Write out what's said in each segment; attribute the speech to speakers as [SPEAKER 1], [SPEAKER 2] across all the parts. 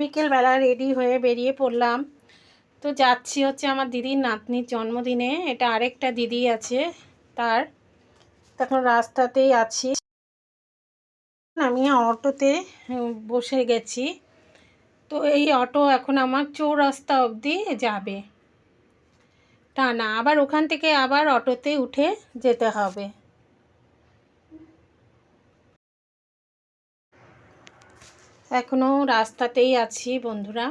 [SPEAKER 1] বিকেলবেলা রেডি হয়ে বেরিয়ে পড়লাম। তো যাচ্ছি হচ্ছে আমার দিদির নাতনির জন্মদিনে। এটা আরেকটা দিদি আছে তার। তখন রাস্তাতেই আছি। আমি অটোতে বসে গেছি। তো এই অটো এখন আমার চৌরাস্তা অবধি যাবে। তা না, আবার ওখান থেকে আবার অটোতে উঠে যেতে হবে। এখনও রাস্তাতেই আছি বন্ধুরা।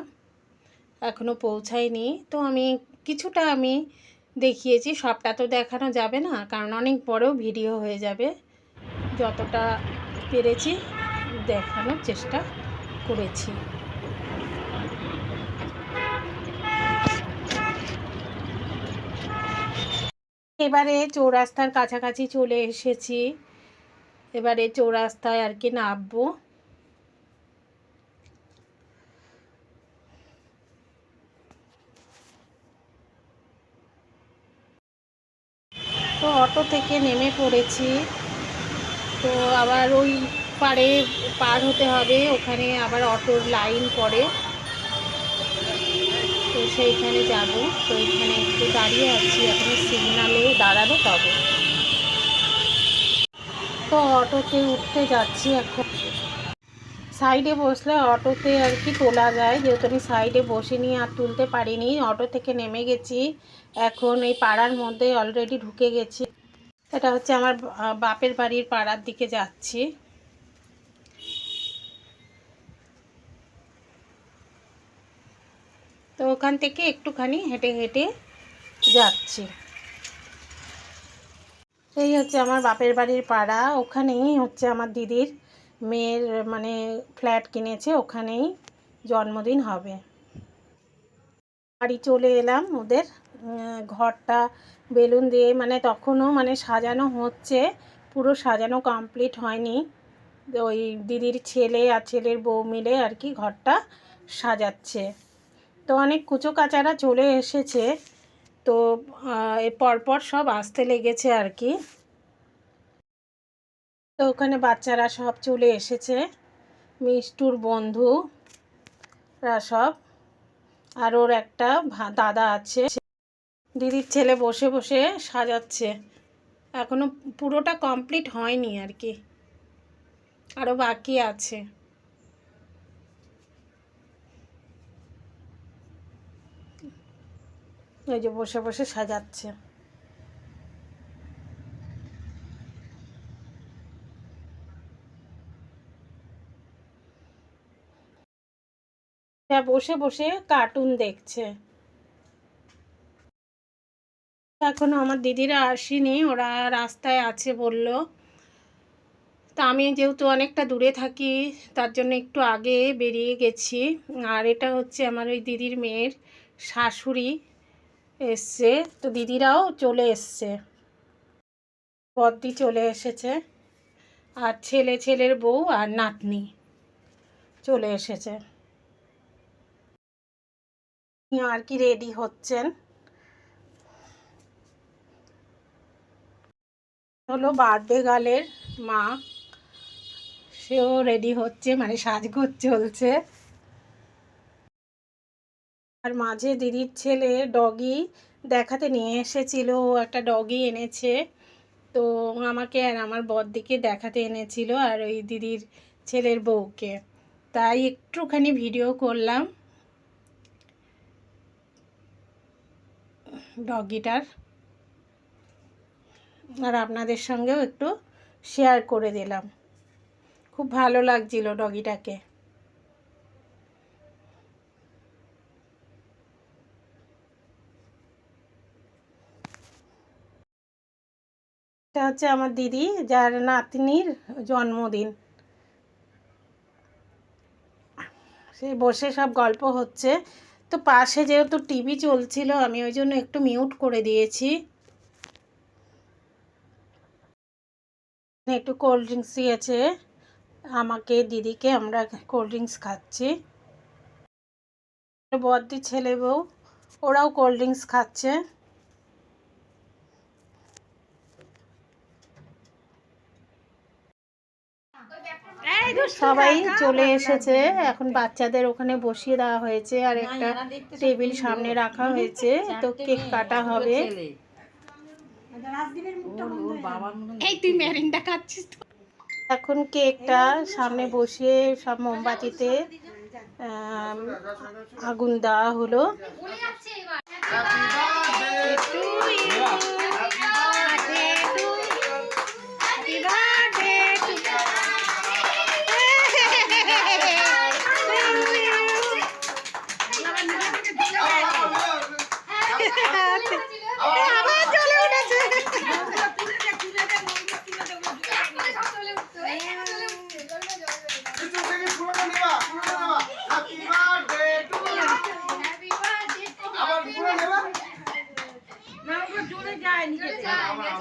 [SPEAKER 1] এখনও পৌঁছায়নি। তো আমি কিছুটা আমি দেখিয়েছি, সবটা তো দেখানো যাবে না, কারণ অনেক বড় ভিডিও হয়ে যাবে। যতটা পেরেছি দেখানোর চেষ্টা করেছি। এবারে চৌরাস্তার কাছাকাছি চলে এসেছি। এবারে চৌরাস্তায় আর কি নামবো। তো অটো থেকে নেমে পড়েছি। তো আবার ওই পারে পার হতে হবে, ওখানে আবার অটোর লাইন পড়ে। তো সেইখানে যাব। তো এখানে একটু দাঁড়িয়ে আছি এখন সিগনালে দাঁড়ানো তবে। তো অটোতে উঠতে যাচ্ছি এখন। সাইডে বসলে অটোতে আর কি তোলা যায়। যেহেতু আমি সাইডে বসে নিয়ে আর তুলতে পারিনি, অটো থেকে নেমে গেছি। এখন এই পাড়ার মধ্যে অলরেডি ঢুকে গেছি। এটা হচ্ছে আমার বাপের বাড়ির পাড়ার দিকে যাচ্ছি। তো ওখান থেকে একটুখানি হেঁটে হেঁটে যাচ্ছি। এই হচ্ছে আমার বাপের বাড়ির পাড়া। ওখানেই হচ্ছে আমার দিদির মেয়ের মানে ফ্ল্যাট কিনেছে, ওখানেই জন্মদিন হবে। বাড়ি চলে এলাম ওদের ঘরটা বেলুন দিয়ে মানে তখনও মানে সাজানো হচ্ছে, পুরো সাজানো কমপ্লিট হয়নি। ওই দিদির ছেলে আর ছেলের বউ মিলে আর কি ঘরটা সাজাচ্ছে। তো অনেক কুচো কাচারা চলে এসেছে, তো পরপর সব আসতে লেগেছে আর কি। তো ওখানে বাচ্চারা সব চলে এসেছে। মিষ্টুর বন্ধুরা সব। আর ওর একটা দাদা আছে। দিদির ছেলে বসে বসে সাজাচ্ছে। এখনও পুরোটা কমপ্লিট হয়নি আর কি। আরও বাকি আছে। ওই যে বসে বসে সাজাচ্ছে। বসে বসে কার্টুন দেখছে। এখনও আমার দিদিরা আসেনি, ওরা রাস্তায় আছে বলল। তা আমি যেহেতু অনেকটা দূরে থাকি, তার জন্য একটু আগে বেরিয়ে গেছি। আর এটা হচ্ছে আমার ওই দিদির মেয়ের শাশুড়ি এসছে। তো দিদিরাও চলে এসছে। বদ্দি চলে এসেছে। আর ছেলে, ছেলের বউ আর নাতনি চলে এসেছে। আর কি রেডি হচ্ছেন? হলো বার্থডে গার্লের মা। সেও রেডি হচ্ছে মানে সাজগোজ চলছে। আর মাঝে দিদির ছেলে ডগি দেখাতে নিয়ে এসেছিল একটা ডগি এনেছে। তো আমাকে আর আমার বরদিকে দেখাতে এনেছিল আর ওই দিদির ছেলের বউকে। তাই একটুখানি ভিডিও করলাম। ডগিটার। আর আপনাদের সঙ্গেও একটু শেয়ার করে দিলাম। খুব ভালো লাগছিল ডগিটাকে। হচ্ছে আমার দিদি, যার নাতনির জন্মদিন। সে বসে সব গল্প হচ্ছে। তো পাশে যেহেতু টিভি চলছিল, আমি ওই জন্য একটু মিউট করে দিয়েছি। একটু কোল্ড ড্রিঙ্কস দিয়েছে। আমাকে দিদিকে আমরা কোল্ড ড্রিঙ্কস খাচ্ছি। বদ্দি ছেলে বউ, ওরাও কোল্ড ড্রিঙ্কস খাচ্ছে। সবাই চলে এসেছে। এখন বাচ্চাদের ওখানে বসিয়ে দেওয়া হয়েছে আর একটা টেবিল সামনে রাখা হয়েছে। তো কেক কাটা হবে। এই তুই ম্যারিনটা খাচ্ছিস এখন কেকটা সামনে বসিয়ে সব মোমবাতিতে আগুন দেওয়া হলো। আবার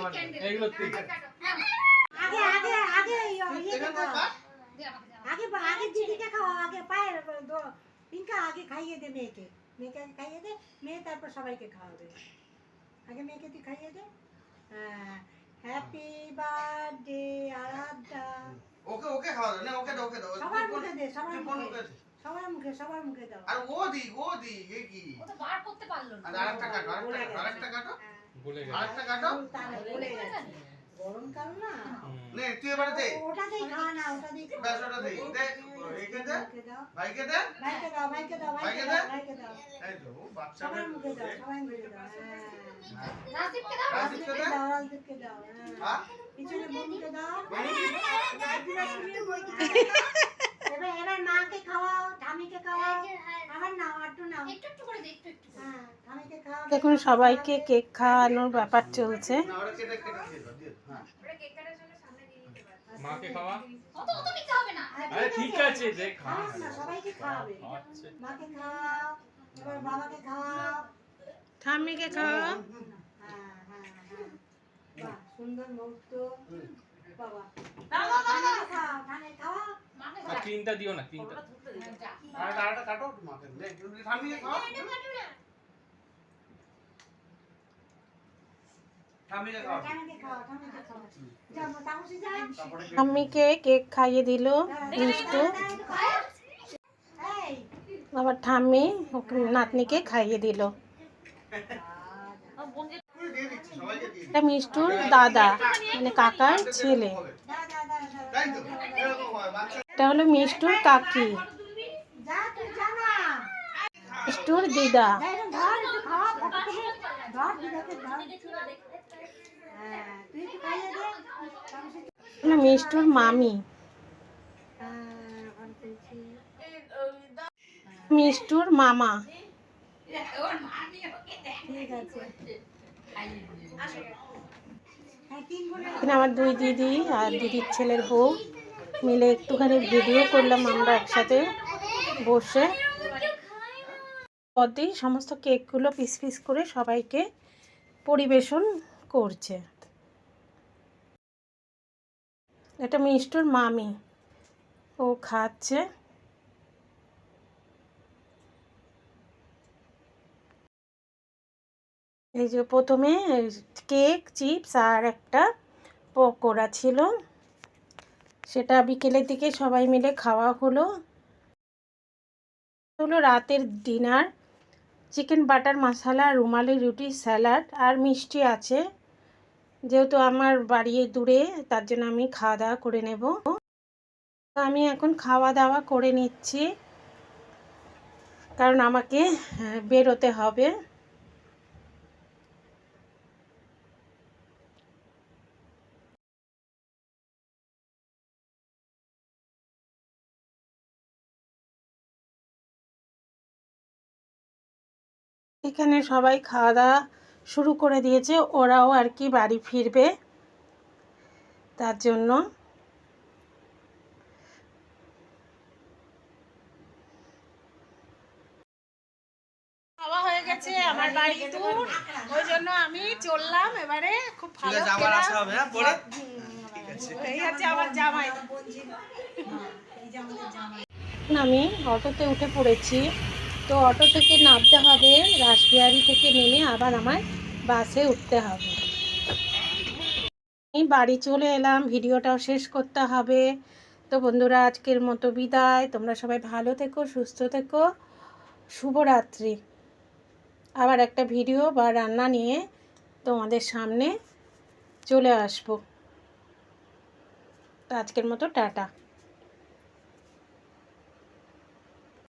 [SPEAKER 2] আগে আগে আগে আগে আগে দিদিকে খাও আগে পায়ের পিঙ্কা আগে খাইয়ে দে মেয়েকে। মেয়েকে আগে খাইয়ে দে মেয়ে তারপর সবাইকে খাওয়াবে। আগে মেয়েকে তুই খাইয়ে দে। হ্যাঁ হ্যাপি বার্থডে আরাধ্যা।
[SPEAKER 3] ওকে ওকে খাওয়া দাও। না ওকে দাও ওকে দাও।
[SPEAKER 2] সবার মুখে দে সবার মুখে? সবার মুখে সবার মুখে দাও।
[SPEAKER 3] আর ও দি ও দি এ কি? ও তো বার করতে পারল না। আর আরেকটা কাটো আরেকটা কাটো আরেকটা কাটো। আরেকটা কাটো।
[SPEAKER 2] বলে গেছে গরমকাল না
[SPEAKER 3] নে তুই এবারে দে।
[SPEAKER 2] খাওয়া না ওটাতেই খাওয়া।
[SPEAKER 3] ব্যাস ওটা দে। দে একে দে। ভাইকে দে।
[SPEAKER 2] ভাইকে দাও ভাইকে দাও ভাইকে
[SPEAKER 3] ভাইকে
[SPEAKER 2] দাও ভাইকে দাও।
[SPEAKER 3] এই তো বাচ্চা
[SPEAKER 2] সবার মুখে দাও সবাই মুখে দাও
[SPEAKER 3] রাজদীপকে
[SPEAKER 2] রাজদীপকে দাও রাজদীপকে দাও হ্যাঁ। পিছনে বোনকে দাও। এবার এবার মাকে
[SPEAKER 1] দেখুন সবাইকে কেক খাওয়ানোর ব্যাপার চলছে।
[SPEAKER 4] ঠিক আছে
[SPEAKER 1] ঠাম্মিকে খাওয়া।
[SPEAKER 2] সুন্দর মুহূর্ত বাবা
[SPEAKER 4] ক্রিমটা দিও না ক্রিমটা
[SPEAKER 3] কাটো
[SPEAKER 1] ঠাম্মিকে কেক খাইয়ে দিল মিষ্টু। আবার ঠাম্মি নাতনিকে খাইয়ে দিল। এটা মিষ্টুর দাদা মানে কাকার ছেলে।
[SPEAKER 3] হয়
[SPEAKER 1] এটা হলো মিষ্টুর কাকি। মিষ্টুর দিদা। মিষ্টুর মামি। মিষ্টুর মামা। এখানে আমার দুই দিদি আর দিদির ছেলের বউ। মিলে একটুখানি ভিডিও করলাম আমরা একসাথে বসে। পরদিন সমস্ত কেকগুলো পিস পিস করে সবাইকে পরিবেশন করছে। এটা মিষ্টুর মামি। ও খাচ্ছে। এই যে প্রথমে কেক, চিপস আর একটা পকোড়া ছিল। সেটা বিকেলের দিকে সবাই মিলে খাওয়া হলো। হলো রাতের dinner. Chicken butter, masala, rumali, roti, salad আর মিষ্টি আছে। যেহেতু আমার বাড়ি দূরে তার জন্য আমি খাওয়া দাওয়া করে নেব। আমি এখন খাওয়া দাওয়া করে নিচ্ছি। কারণ আমাকে হ্যাঁ, বেরোতে হবে। এখানে সবাই খাওয়া দাওয়া শুরু করে দিয়েছে। ওরাও আর কি বাড়ি ফিরবে তার জন্য। খাওয়া হয়ে গেছে আমার বাড়ি দূর। ওই জন্য আমি চললাম এবারে খুব ভালো
[SPEAKER 3] হ্যাঁ পরে?
[SPEAKER 1] এই হচ্ছে আমার জামাই
[SPEAKER 2] এই যে আমাদের জামাই।
[SPEAKER 1] আমি অটোতে উঠে পড়েছি। তো অটো থেকে নামতে হবে, রাসবিহারি থেকে নেমে আবার আমার বাসে উঠতে হবে। আমি বাড়ি চলে এলাম, ভিডিওটাও শেষ করতে হবে। তো বন্ধুরা, আজকের মতো বিদায়। তোমরা সবাই ভালো থেকো, সুস্থ থেকো। শুভরাত্রি। আবার একটা ভিডিও বা রান্না নিয়ে তোমাদের সামনে চলে আসব। তো আজকের মতো টাটা।